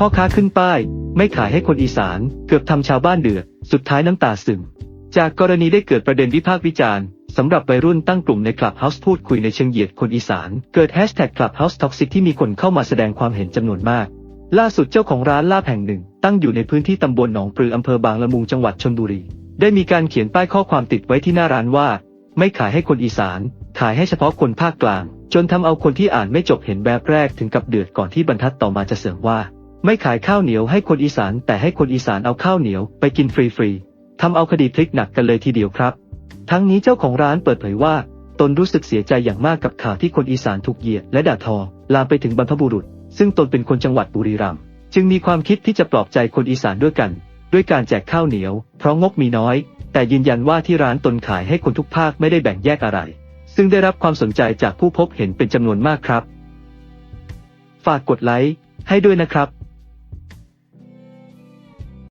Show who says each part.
Speaker 1: พ่อค้าขึ้นป้าย ไม่ขายให้คนอีสาน เกือบทำชาวบ้านเดือด สุดท้ายน้ำตาซึม จากกรณีได้เกิดประเด็นวิพากษ์วิจารณ์สำหรับวัยรุ่นตั้งกลุ่มในคลับเฮาส์พูดคุยในเชิงเหยียดคนอีสาน เกิดแฮชแท็กคลับเฮาส์ท็อกซิกที่มีคนเข้ามาแสดงความเห็นจำนวนมาก ล่าสุดเจ้าของร้านลาบแห่งหนึ่ง ตั้งอยู่ในพื้นที่ตำบลหนองปลืออำเภอบางละมุงจังหวัดชลบุรี ได้มีการเขียนป้ายข้อความติดไว้ที่หน้าร้านว่า ไม่ขายให้คนอีสาน ขายให้เฉพาะคนภาคกลาง จนทำเอาคนที่อ่านไม่จบเห็นแบบแรกถึงกับเดือดก่อนที่บรรทัดต่อมาจะเสริมว่า ไม่ขายข้าวเหนียวให้คนอีสานแต่ให้คนอีสานเอาข้าวเหนียวไปกินฟรีๆทำเอาคดีพลิกหนักกันเลยทีเดียวครับ ทั้งนี้เจ้าของร้านเปิดเผยว่า ตนรู้สึกเสียใจอย่างมากกับข่าวที่คนอีสานถูกเหยียดและด่าทอ ลามไปถึงบรรพบุรุษ ซึ่งตนเป็นคนจังหวัดบุรีรัมย์จึงมีความคิดที่จะปลอบใจคนอีสานด้วยกัน ด้วยการแจกข้าวเหนียว เพราะงบมีน้อย แต่ยืนยันว่าที่ร้านตนขายให้คนทุกภาคไม่ได้แบ่งแยกอะไร ซึ่งได้รับความสนใจจากผู้พบเห็นเป็นจำนวนมากครับ ฝากกดไลค์ให้ด้วยนะครับ